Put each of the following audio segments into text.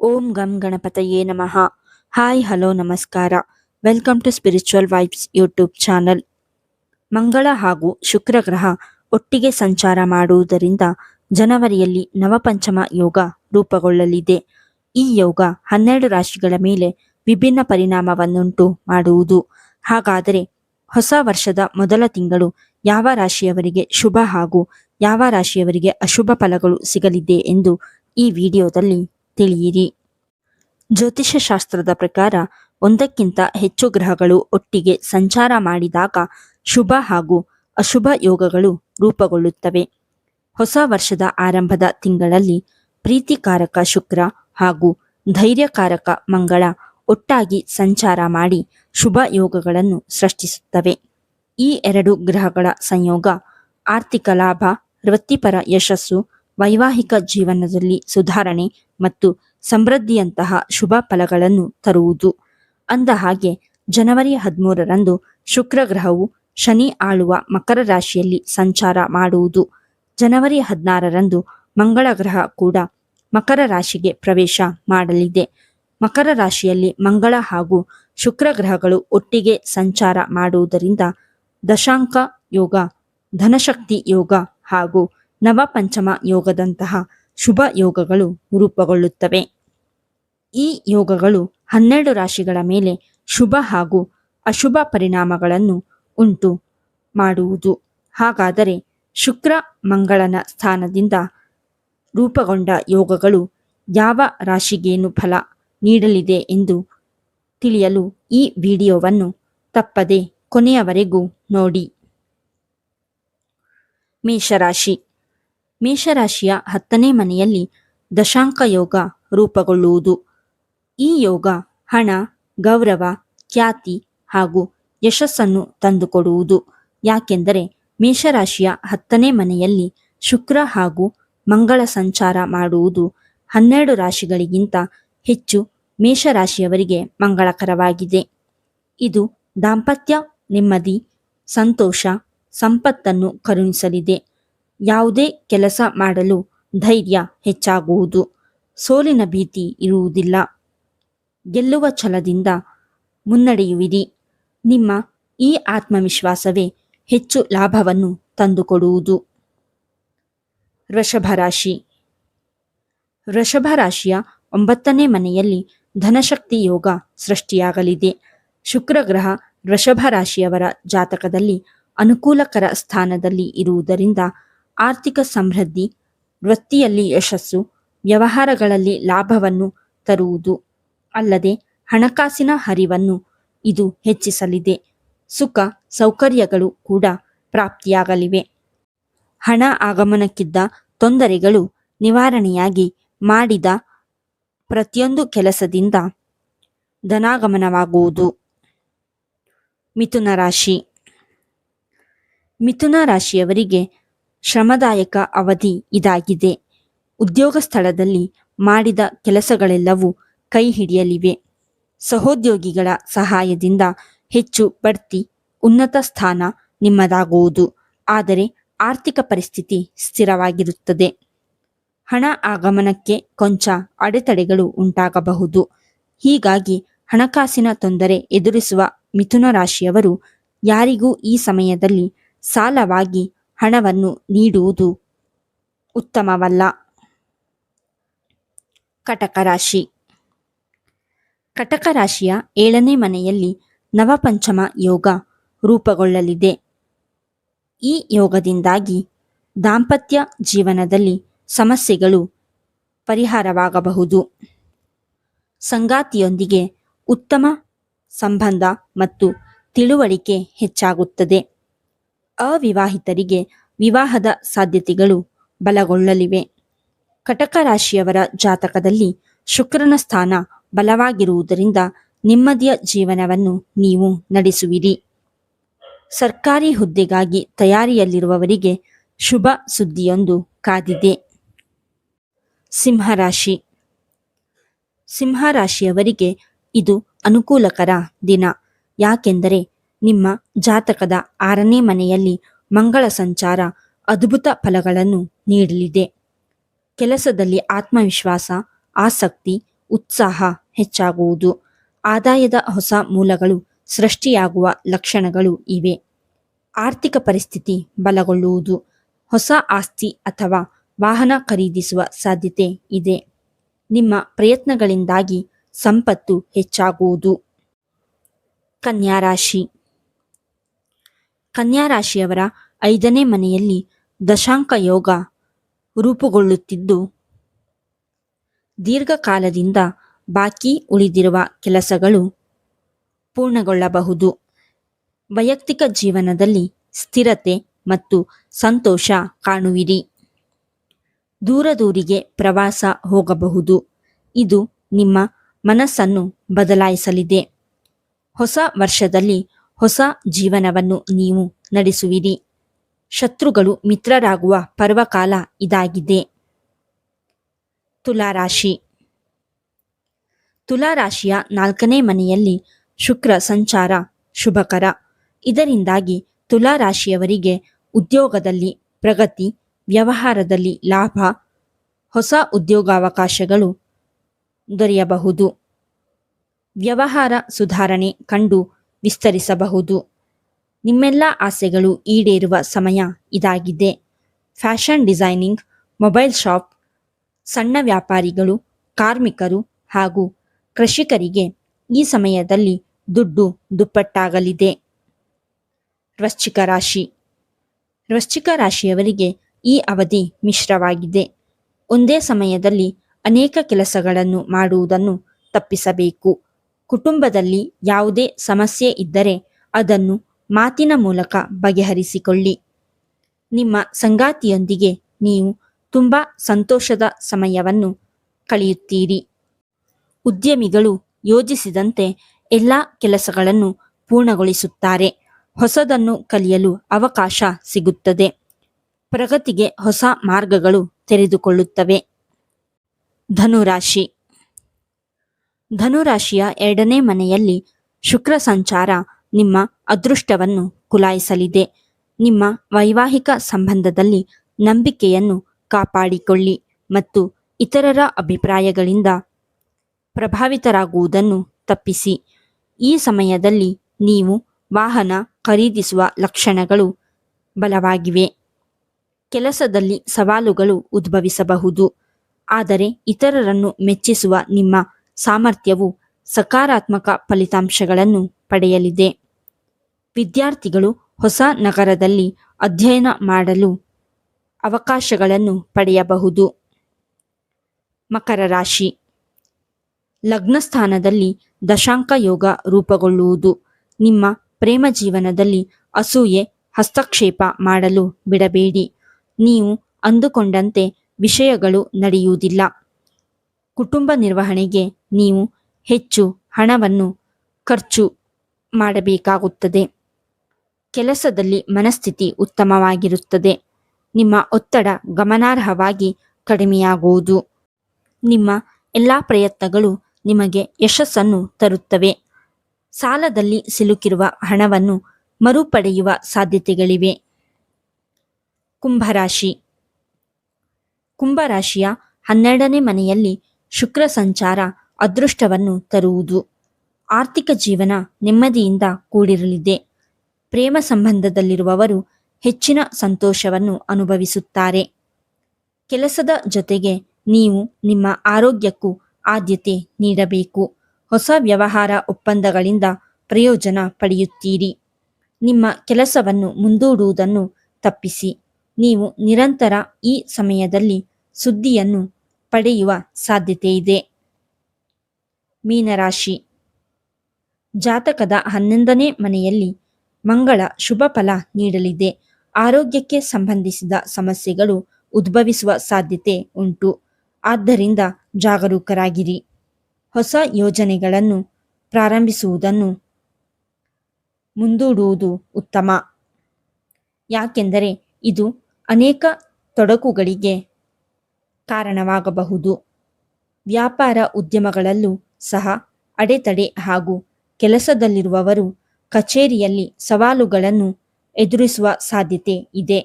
ಓಂ ಗಂ ಗಣಪತಯೇ ನಮಃ. ಹಾಯ್, ಹಲೋ, ನಮಸ್ಕಾರ. Welcome to spiritual vibes YouTube channel ಮಂಗಳ ಹಾಗೂ ಶುಕ್ರ ಗ್ರಹ ಒಟ್ಟಿಗೆ ಸಂಚಾರ ಮಾಡುವುದರಿಂದ ಜನವರಿಯಲ್ಲಿ ನವಪಂಚಮ ಯೋಗ ರೂಪುಗೊಳ್ಳಲಿದೆ. ಈ ಯೋಗ ಹನ್ನೆರಡು ರಾಶಿಗಳ ಮೇಲೆ ವಿಭಿನ್ನ ಪರಿಣಾಮವನ್ನುಂಟು ಮಾಡುವುದು. ಹಾಗಾದರೆ ಹೊಸ ವರ್ಷದ ಮೊದಲ ತಿಂಗಳು ಯಾವ ರಾಶಿಯವರಿಗೆ ಶುಭ ಹಾಗೂ ಯಾವ ರಾಶಿಯವರಿಗೆ ಅಶುಭ ಫಲಗಳು ಸಿಗಲಿದೆ ಎಂದು ಈ ವಿಡಿಯೋದಲ್ಲಿ ತಿಳಿಯಿರಿ. ಜ್ಯೋತಿಷ್ಯ ಶಾಸ್ತ್ರದ ಪ್ರಕಾರ ಒಂದಕ್ಕಿಂತ ಹೆಚ್ಚು ಗ್ರಹಗಳು ಒಟ್ಟಿಗೆ ಸಂಚಾರ ಮಾಡಿದಾಗ ಶುಭ ಹಾಗೂ ಅಶುಭ ಯೋಗಗಳು ರೂಪುಗೊಳ್ಳುತ್ತವೆ. ಹೊಸ ವರ್ಷದ ಆರಂಭದ ತಿಂಗಳಲ್ಲಿ ಪ್ರೀತಿಕಾರಕ ಶುಕ್ರ ಹಾಗೂ ಧೈರ್ಯಕಾರಕ ಮಂಗಳ ಒಟ್ಟಾಗಿ ಸಂಚಾರ ಮಾಡಿ ಶುಭ ಯೋಗಗಳನ್ನು ಸೃಷ್ಟಿಸುತ್ತವೆ. ಈ ಎರಡು ಗ್ರಹಗಳ ಸಂಯೋಗ ಆರ್ಥಿಕ ಲಾಭ, ವೃತ್ತಿಪರ ಯಶಸ್ಸು ವೈವಾಹಿಕ ಜೀವನದಲ್ಲಿ ಸುಧಾರಣೆ ಮತ್ತು ಸಮೃದ್ಧಿಯಂತಹ ಶುಭ ಫಲಗಳನ್ನು ತರುವುದು. ಅಂದ ಹಾಗೆ, ಜನವರಿ ಹದಿಮೂರರಂದು ಶುಕ್ರ ಗ್ರಹವು ಶನಿ ಆಳುವ ಮಕರ ರಾಶಿಯಲ್ಲಿ ಸಂಚಾರ ಮಾಡುವುದು. ಜನವರಿ ಹದಿನಾರರಂದು ಮಂಗಳ ಗ್ರಹ ಕೂಡ ಮಕರ ರಾಶಿಗೆ ಪ್ರವೇಶ ಮಾಡಲಿದೆ. ಮಕರ ರಾಶಿಯಲ್ಲಿ ಮಂಗಳ ಹಾಗೂ ಶುಕ್ರ ಗ್ರಹಗಳು ಒಟ್ಟಿಗೆ ಸಂಚಾರ ಮಾಡುವುದರಿಂದ ದಶಾಂಕ ಯೋಗ, ಧನಶಕ್ತಿ ಯೋಗ ಹಾಗೂ ನವಪಂಚಮ ಯೋಗದಂತಹ ಶುಭ ಯೋಗಗಳು ರೂಪುಗೊಳ್ಳುತ್ತವೆ. ಈ ಯೋಗಗಳು ಹನ್ನೆರಡು ರಾಶಿಗಳ ಮೇಲೆ ಶುಭ ಹಾಗೂ ಅಶುಭ ಪರಿಣಾಮಗಳನ್ನು ಉಂಟು ಮಾಡುವುದು. ಹಾಗಾದರೆ ಶುಕ್ರ ಮಂಗಳನ ಸ್ಥಾನದಿಂದ ರೂಪುಗೊಂಡ ಯೋಗಗಳು ಯಾವ ರಾಶಿಗೇನು ಫಲ ನೀಡಲಿದೆ ಎಂದು ತಿಳಿಯಲು ಈ ವಿಡಿಯೋವನ್ನು ತಪ್ಪದೆ ಕೊನೆಯವರೆಗೂ ನೋಡಿ. ಮೇಷರಾಶಿ. ಮೇಷರಾಶಿಯ ಹತ್ತನೇ ಮನೆಯಲ್ಲಿ ದಶಾಂಕ ಯೋಗ ರೂಪುಗೊಳ್ಳುವುದು. ಈ ಯೋಗ ಹಣ, ಗೌರವ, ಖ್ಯಾತಿ ಹಾಗೂ ಯಶಸ್ಸನ್ನು ತಂದುಕೊಡುವುದು. ಯಾಕೆಂದರೆ ಮೇಷರಾಶಿಯ ಹತ್ತನೇ ಮನೆಯಲ್ಲಿ ಶುಕ್ರ ಹಾಗೂ ಮಂಗಳ ಸಂಚಾರ ಮಾಡುವುದು ಹನ್ನೆರಡು ರಾಶಿಗಳಿಗಿಂತ ಹೆಚ್ಚು ಮೇಷರಾಶಿಯವರಿಗೆ ಮಂಗಳಕರವಾಗಿದೆ. ಇದು ದಾಂಪತ್ಯ, ನೆಮ್ಮದಿ, ಸಂತೋಷ, ಸಂಪತ್ತನ್ನು ಕರುಣಿಸಲಿದೆ. ಯಾವುದೇ ಕೆಲಸ ಮಾಡಲು ಧೈರ್ಯ ಹೆಚ್ಚಾಗುವುದು. ಸೋಲಿನ ಭೀತಿ ಇರುವುದಿಲ್ಲ. ಗೆಲ್ಲುವ ಛಲದಿಂದ ಮುನ್ನಡೆಯುವಿರಿ. ನಿಮ್ಮ ಈ ಆತ್ಮವಿಶ್ವಾಸವೇ ಹೆಚ್ಚು ಲಾಭವನ್ನು ತಂದುಕೊಡುವುದು. ವೃಷಭ ರಾಶಿ. ವೃಷಭ ರಾಶಿಯ ಒಂಬತ್ತನೇ ಮನೆಯಲ್ಲಿ ಧನಶಕ್ತಿ ಯೋಗ ಸೃಷ್ಟಿಯಾಗಲಿದೆ. ಶುಕ್ರ ಗ್ರಹ ವೃಷಭ ರಾಶಿಯವರ ಜಾತಕದಲ್ಲಿ ಅನುಕೂಲಕರ ಸ್ಥಾನದಲ್ಲಿ ಇರುವುದರಿಂದ ಆರ್ಥಿಕ ಸಮೃದ್ಧಿ, ವೃತ್ತಿಯಲ್ಲಿ ಯಶಸ್ಸು, ವ್ಯವಹಾರಗಳಲ್ಲಿ ಲಾಭವನ್ನು ತರುವುದು. ಅಲ್ಲದೆ ಹಣಕಾಸಿನ ಹರಿವನ್ನು ಇದು ಹೆಚ್ಚಿಸಲಿದೆ. ಸುಖ ಸೌಕರ್ಯಗಳು ಕೂಡ ಪ್ರಾಪ್ತಿಯಾಗಲಿವೆ. ಹಣ ಆಗಮನಕ್ಕಿದ್ದ ತೊಂದರೆಗಳು ನಿವಾರಣೆಯಾಗಿ ಮಾಡಿದ ಪ್ರತಿಯೊಂದು ಕೆಲಸದಿಂದ ಧನಾಗಮನವಾಗುವುದು. ಮಿಥುನ ರಾಶಿ. ಮಿಥುನ ರಾಶಿಯವರಿಗೆ ಶ್ರಮದಾಯಕ ಅವಧಿ ಇದಾಗಿದೆ. ಉದ್ಯೋಗ ಸ್ಥಳದಲ್ಲಿ ಮಾಡಿದ ಕೆಲಸಗಳೆಲ್ಲವೂ ಕೈ ಹಿಡಿಯಲಿವೆ. ಸಹೋದ್ಯೋಗಿಗಳ ಸಹಾಯದಿಂದ ಹೆಚ್ಚು ಬಡ್ತಿ, ಉನ್ನತ ಸ್ಥಾನ ನಿಮ್ಮದಾಗುವುದು. ಆದರೆ ಆರ್ಥಿಕ ಪರಿಸ್ಥಿತಿ ಸ್ಥಿರವಾಗಿರುತ್ತದೆ. ಹಣ ಆಗಮನಕ್ಕೆ ಕೊಂಚ ಅಡೆತಡೆಗಳು ಉಂಟಾಗಬಹುದು. ಹೀಗಾಗಿ ಹಣಕಾಸಿನ ತೊಂದರೆ ಎದುರಿಸುವ ಮಿಥುನ ರಾಶಿಯವರು ಯಾರಿಗೂ ಈ ಸಮಯದಲ್ಲಿ ಸಾಲವಾಗಿ ಹಣವನ್ನು ನೀಡುವುದು ಉತ್ತಮವಲ್ಲ. ಕಟಕ ರಾಶಿ. ಕಟಕ ರಾಶಿಯ ಏಳನೇ ಮನೆಯಲ್ಲಿ ನವಪಂಚಮ ಯೋಗ ರೂಪುಗೊಳ್ಳಲಿದೆ. ಈ ಯೋಗದಿಂದಾಗಿ ದಾಂಪತ್ಯ ಜೀವನದಲ್ಲಿ ಸಮಸ್ಯೆಗಳು ಪರಿಹಾರವಾಗಬಹುದು. ಸಂಗಾತಿಯೊಂದಿಗೆ ಉತ್ತಮ ಸಂಬಂಧ ಮತ್ತು ತಿಳುವಳಿಕೆ ಹೆಚ್ಚಾಗುತ್ತದೆ. ಅವಿವಾಹಿತರಿಗೆ ವಿವಾಹದ ಸಾಧ್ಯತೆಗಳು ಬಲಗೊಳ್ಳಲಿವೆ. ಕಟಕ ರಾಶಿಯವರ ಜಾತಕದಲ್ಲಿ ಶುಕ್ರನ ಸ್ಥಾನ ಬಲವಾಗಿರುವುದರಿಂದ ನೆಮ್ಮದಿಯ ಜೀವನವನ್ನು ನೀವು ನಡೆಸುವಿರಿ. ಸರ್ಕಾರಿ ಹುದ್ದೆಗಾಗಿ ತಯಾರಿಯಲ್ಲಿರುವವರಿಗೆ ಶುಭ ಸುದ್ದಿಯೊಂದು ಕಾದಿದೆ. ಸಿಂಹರಾಶಿ ಸಿಂಹರಾಶಿಯವರಿಗೆ ಇದು ಅನುಕೂಲಕರ ದಿನ. ಯಾಕೆಂದರೆ ನಿಮ್ಮ ಜಾತಕದ ಆರನೇ ಮನೆಯಲ್ಲಿ ಮಂಗಳ ಸಂಚಾರ ಅದ್ಭುತ ಫಲಗಳನ್ನು ನೀಡಲಿದೆ. ಕೆಲಸದಲ್ಲಿ ಆತ್ಮವಿಶ್ವಾಸ, ಆಸಕ್ತಿ, ಉತ್ಸಾಹ ಹೆಚ್ಚಾಗುವುದು. ಆದಾಯದ ಹೊಸ ಮೂಲಗಳು ಸೃಷ್ಟಿಯಾಗುವ ಲಕ್ಷಣಗಳು ಇವೆ. ಆರ್ಥಿಕ ಪರಿಸ್ಥಿತಿ ಬಲಗೊಳ್ಳುವುದು. ಹೊಸ ಆಸ್ತಿ ಅಥವಾ ವಾಹನ ಖರೀದಿಸುವ ಸಾಧ್ಯತೆ ಇದೆ. ನಿಮ್ಮ ಪ್ರಯತ್ನಗಳಿಂದಾಗಿ ಸಂಪತ್ತು ಹೆಚ್ಚಾಗುವುದು. ಕನ್ಯಾ ರಾಶಿ ಕನ್ಯಾ ರಾಶಿಯವರ ಐದನೇ ಮನೆಯಲ್ಲಿ ದಶಾಂಕ ಯೋಗ ರೂಪುಗೊಳ್ಳುತ್ತಿದ್ದು, ದೀರ್ಘಕಾಲದಿಂದ ಬಾಕಿ ಉಳಿದಿರುವ ಕೆಲಸಗಳು ಪೂರ್ಣಗೊಳ್ಳಬಹುದು. ವೈಯಕ್ತಿಕ ಜೀವನದಲ್ಲಿ ಸ್ಥಿರತೆ ಮತ್ತು ಸಂತೋಷ ಕಾಣುವಿರಿ. ದೂರ ದೂರಿಗೆ ಪ್ರವಾಸ ಹೋಗಬಹುದು. ಇದು ನಿಮ್ಮ ಮನಸ್ಸನ್ನು ಬದಲಾಯಿಸಲಿದೆ. ಹೊಸ ವರ್ಷದಲ್ಲಿ ಹೊಸ ಜೀವನವನ್ನು ನೀವು ನಡೆಸುವಿರಿ. ಶತ್ರುಗಳು ಮಿತ್ರರಾಗುವ ಪರ್ವಕಾಲ ಇದಾಗಿದೆ. ತುಲಾರಾಶಿ. ತುಲಾರಾಶಿಯ ನಾಲ್ಕನೇ ಮನೆಯಲ್ಲಿ ಶುಕ್ರ ಸಂಚಾರ ಶುಭಕರ. ಇದರಿಂದಾಗಿ ತುಲಾರಾಶಿಯವರಿಗೆ ಉದ್ಯೋಗದಲ್ಲಿ ಪ್ರಗತಿ, ವ್ಯವಹಾರದಲ್ಲಿ ಲಾಭ, ಹೊಸ ಉದ್ಯೋಗಾವಕಾಶಗಳು ದೊರೆಯಬಹುದು. ವ್ಯವಹಾರ ಸುಧಾರಣೆ ಕಂಡು ವಿಸ್ತರಿಸಬಹುದು. ನಿಮ್ಮೆಲ್ಲ ಆಸೆಗಳು ಈಡೇರುವ ಸಮಯ ಇದಾಗಿದೆ. ಫ್ಯಾಷನ್ ಡಿಸೈನಿಂಗ್, ಮೊಬೈಲ್ ಶಾಪ್, ಸಣ್ಣ ವ್ಯಾಪಾರಿಗಳು, ಕಾರ್ಮಿಕರು ಹಾಗೂ ಕೃಷಿಕರಿಗೆ ಈ ಸಮಯದಲ್ಲಿ ದುಡ್ಡು ದುಪ್ಪಟ್ಟಾಗಲಿದೆ. ವೃಶ್ಚಿಕ ರಾಶಿ. ವೃಶ್ಚಿಕ ರಾಶಿಯವರಿಗೆ ಈ ಅವಧಿ ಮಿಶ್ರವಾಗಿದೆ. ಒಂದೇ ಸಮಯದಲ್ಲಿ ಅನೇಕ ಕೆಲಸಗಳನ್ನು ಮಾಡುವುದನ್ನು ತಪ್ಪಿಸಬೇಕು. ಕುಟುಂಬದಲ್ಲಿ ಯಾವುದೇ ಸಮಸ್ಯೆ ಇದ್ದರೆ ಅದನ್ನು ಮಾತಿನ ಮೂಲಕ ಬಗೆಹರಿಸಿಕೊಳ್ಳಿ. ನಿಮ್ಮ ಸಂಗಾತಿಯೊಂದಿಗೆ ನೀವು ತುಂಬ ಸಂತೋಷದ ಸಮಯವನ್ನು ಕಳೆಯುತ್ತೀರಿ. ಉದ್ಯಮಿಗಳು ಯೋಜಿಸಿದಂತೆ ಎಲ್ಲ ಕೆಲಸಗಳನ್ನು ಪೂರ್ಣಗೊಳಿಸುತ್ತಾರೆ. ಹೊಸದನ್ನು ಕಲಿಯಲು ಅವಕಾಶ ಸಿಗುತ್ತದೆ. ಪ್ರಗತಿಗೆ ಹೊಸ ಮಾರ್ಗಗಳು ತೆರೆದುಕೊಳ್ಳುತ್ತವೆ. ಧನುರಾಶಿ ಧನುರಾಶಿಯ ಎರಡನೇ ಮನೆಯಲ್ಲಿ ಶುಕ್ರ ಸಂಚಾರ ನಿಮ್ಮ ಅದೃಷ್ಟವನ್ನು ಕುಲಾಯಿಸಲಿದೆ. ನಿಮ್ಮ ವೈವಾಹಿಕ ಸಂಬಂಧದಲ್ಲಿ ನಂಬಿಕೆಯನ್ನು ಕಾಪಾಡಿಕೊಳ್ಳಿ ಮತ್ತು ಇತರರ ಅಭಿಪ್ರಾಯಗಳಿಂದ ಪ್ರಭಾವಿತರಾಗುವುದನ್ನು ತಪ್ಪಿಸಿ. ಈ ಸಮಯದಲ್ಲಿ ನೀವು ವಾಹನ ಖರೀದಿಸುವ ಲಕ್ಷಣಗಳು ಬಲವಾಗಿವೆ. ಕೆಲಸದಲ್ಲಿ ಸವಾಲುಗಳು ಉದ್ಭವಿಸಬಹುದು. ಆದರೆ ಇತರರನ್ನು ಮೆಚ್ಚಿಸುವ ನಿಮ್ಮ ಸಾಮರ್ಥ್ಯವು ಸಕಾರಾತ್ಮಕ ಫಲಿತಾಂಶಗಳನ್ನು ಪಡೆಯಲಿದೆ. ವಿದ್ಯಾರ್ಥಿಗಳು ಹೊಸ ನಗರದಲ್ಲಿ ಅಧ್ಯಯನ ಮಾಡಲು ಅವಕಾಶಗಳನ್ನು ಪಡೆಯಬಹುದು. ಮಕರ ರಾಶಿ. ಲಗ್ನಸ್ಥಾನದಲ್ಲಿ ದಶಾಂಕ ಯೋಗ ರೂಪುಗೊಳ್ಳುವುದು ನಿಮ್ಮ ಪ್ರೇಮ ಜೀವನದಲ್ಲಿ ಅಸೂಯೆ, ಹಸ್ತಕ್ಷೇಪ ಮಾಡಲು ಬಿಡಬೇಡಿ. ನೀವು ಅಂದುಕೊಂಡಂತೆ ವಿಷಯಗಳು ನಡೆಯುವುದಿಲ್ಲ. ಕುಟುಂಬ ನಿರ್ವಹಣೆಗೆ ನೀವು ಹೆಚ್ಚು ಹಣವನ್ನು ಖರ್ಚು ಮಾಡಬೇಕಾಗುತ್ತದೆ. ಕೆಲಸದಲ್ಲಿ ಮನಸ್ಥಿತಿ ಉತ್ತಮವಾಗಿರುತ್ತದೆ. ನಿಮ್ಮ ಒತ್ತಡ ಗಮನಾರ್ಹವಾಗಿ ಕಡಿಮೆಯಾಗುವುದು. ನಿಮ್ಮ ಎಲ್ಲ ಪ್ರಯತ್ನಗಳು ನಿಮಗೆ ಯಶಸ್ಸನ್ನು ತರುತ್ತವೆ. ಸಾಲದಲ್ಲಿ ಸಿಲುಕಿರುವ ಹಣವನ್ನು ಮರುಪಡೆಯುವ ಸಾಧ್ಯತೆಗಳಿವೆ. ಕುಂಭರಾಶಿ. ಕುಂಭರಾಶಿಯ ಹನ್ನೆರಡನೇ ಮನೆಯಲ್ಲಿ ಶುಕ್ರ ಸಂಚಾರ ಅದೃಷ್ಟವನ್ನು ತರುವುದು. ಆರ್ಥಿಕ ಜೀವನ ನೆಮ್ಮದಿಯಿಂದ ಕೂಡಿರಲಿದೆ. ಪ್ರೇಮ ಸಂಬಂಧದಲ್ಲಿರುವವರು ಹೆಚ್ಚಿನ ಸಂತೋಷವನ್ನು ಅನುಭವಿಸುತ್ತಾರೆ. ಕೆಲಸದ ಜೊತೆಗೆ ನೀವು ನಿಮ್ಮ ಆರೋಗ್ಯಕ್ಕೂ ಆದ್ಯತೆ ನೀಡಬೇಕು. ಹೊಸ ವ್ಯವಹಾರ ಒಪ್ಪಂದಗಳಿಂದ ಪ್ರಯೋಜನ ಪಡೆಯುತ್ತೀರಿ. ನಿಮ್ಮ ಕೆಲಸವನ್ನು ಮುಂದೂಡುವುದನ್ನು ತಪ್ಪಿಸಿ. ನೀವು ನಿರಂತರ ಈ ಸಮಯದಲ್ಲಿ ಸುದ್ದಿಯನ್ನು ಪಡೆಯುವ ಸಾಧ್ಯತೆಯಿದೆ. ಮೀನರಾಶಿ. ಜಾತಕದ ಹನ್ನೊಂದನೇ ಮನೆಯಲ್ಲಿ ಮಂಗಳ ಶುಭ ಫಲ ನೀಡಲಿದೆ. ಆರೋಗ್ಯಕ್ಕೆ ಸಂಬಂಧಿಸಿದ ಸಮಸ್ಯೆಗಳು ಉದ್ಭವಿಸುವ ಸಾಧ್ಯತೆ ಉಂಟು. ಆದ್ದರಿಂದ ಜಾಗರೂಕರಾಗಿರಿ. ಹೊಸ ಯೋಜನೆಗಳನ್ನು ಪ್ರಾರಂಭಿಸುವುದನ್ನು ಮುಂದೂಡುವುದು ಉತ್ತಮ. ಯಾಕೆಂದರೆ ಇದು ಅನೇಕ ತೊಡಕುಗಳಿಗೆ ಕಾರಣವಾಗಬಹುದು. ವ್ಯಾಪಾರ ಉದ್ಯಮಗಳಲ್ಲೂ ಸಹ ಅಡೆತಡೆ ಹಾಗೂ ಕೆಲಸದಲ್ಲಿರುವವರು ಕಚೇರಿಯಲ್ಲಿ ಸವಾಲುಗಳನ್ನು ಎದುರಿಸುವ ಸಾಧ್ಯತೆ ಇದೆ.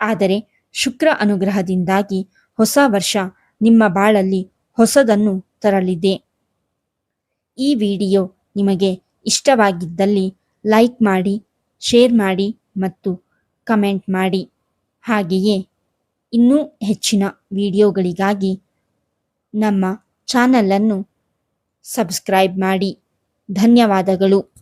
ಆದರೆ ಶುಕ್ರ ಅನುಗ್ರಹದಿಂದಾಗಿ ಹೊಸ ವರ್ಷ ನಿಮ್ಮ ಬಾಳಲ್ಲಿ ಹೊಸದನ್ನು ತರಲಿದೆ. ಈ ವಿಡಿಯೋ ನಿಮಗೆ ಇಷ್ಟವಾಗಿದ್ದಲ್ಲಿ ಲೈಕ್ ಮಾಡಿ, ಶೇರ್ ಮಾಡಿ ಮತ್ತು ಕಮೆಂಟ್ ಮಾಡಿ. ಹಾಗೆಯೇ ಇನ್ನೂ ಹೆಚ್ಚಿನ ವಿಡಿಯೋಗಳಿಗಾಗಿ ನಮ್ಮ ಚಾನಲನ್ನು ಸಬ್ಸ್ಕ್ರೈಬ್ ಮಾಡಿ. ಧನ್ಯವಾದಗಳು.